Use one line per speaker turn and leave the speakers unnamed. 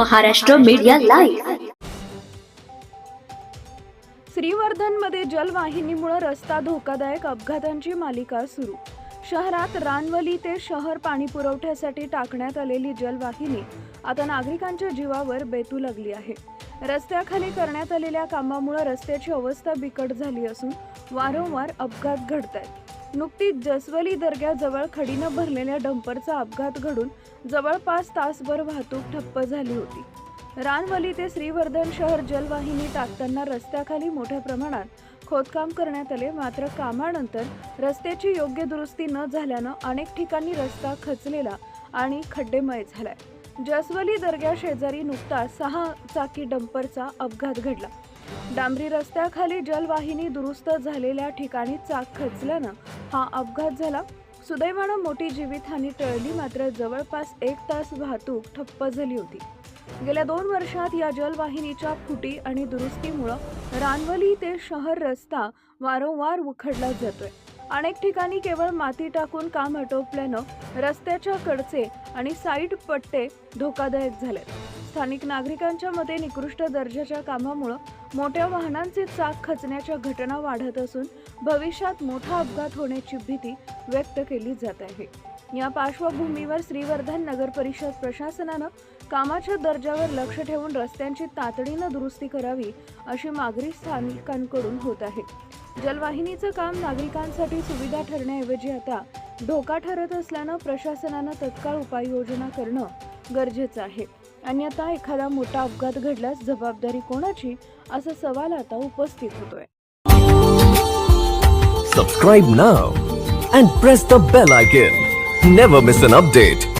Maharashtra media live.
श्रीवर्धनमध्ये जलवाहिनीमुळे रस्ता धोकादायक अपघातांची मालिका सुरू. शहरात रानवली ते शहर पाणी पुरवठ्यासाठी टाकण्यात आलेली जलवाहिनी आता नागरिकांच्या जीवावर बेतू लागली आहे. रस्त्याखाली करण्यात आलेल्या कामामुळे रस्त्याची अवस्था बिकट झाली असून वारंवार अपघात घडत आहेत नुकतीच जसवली दर्ग्याजवळ खडीनं भरलेल्या डंपरचा अपघात घडून जवळपास तासभर वाहतूक ठप्प झाली होती. रानवली ते श्रीवर्धन शहर जलवाहिनी टाकताना रस्त्याखाली मोठ्या प्रमाणात खोदकाम करण्यात आले. मात्र कामानंतर रस्त्याची योग्य दुरुस्ती न झाल्यानं अनेक ठिकाणी रस्ता खचलेला आणि खड्डेमय झालाय. जसवली दर्ग्या शेजारी नुकताच सहा चाकी डंपरचा अपघात घडला. डांबरी रस्त्याखाली जलवाहिनी दुरुस्त झालेल्या ठिकाणी चाक खचल्यानं हा अपघात झाला. सुदैवानं मोठी जीवितहानी टळली मात्र जवळपास एक तास वाहतूक ठप्प झाली होती. गेल्या दोन वर्षात या जलवाहिनीच्या फुटी आणि दुरुस्तीमुळं रानवली ते शहर रस्ता वारंवार उखडला जातोय. अनेक ठिकाणी केवळ माती टाकून काम आटोपल्यानं रस्त्याच्या कडचे आणि साईड पट्टे धोकादायक झाले स्थानिक नागरिकांच्या मते निकृष्ट दर्जाच्या कामामुळं मोठ्या वाहनांचे चाक खचण्याच्या घटना वाढत असून भविष्यात मोठा अपघात होण्याची भीती व्यक्त केली जात आहे. या पार्श्वभूमीवर श्रीवर्धन नगर परिषद प्रशासनानं कामाच्या दर्जावर लक्ष ठेवून रस्त्यांची तातडीनं दुरुस्ती करावी अशी मागणी स्थानिकांकडून होत आहे. जलवाहिनीचं काम नागरिकांसाठी सुविधा ठरण्याऐवजी आता धोका ठरत असल्यानं प्रशासनानं तत्काळ उपाययोजना करणं गरजेचं आहे. आणि आता एखादा मोठा अपघात घडल्यास जबाबदारी कोणाची? असा सवाल आता उपस्थित होतोय.
सबस्क्राईब ना and press the bell icon never miss an update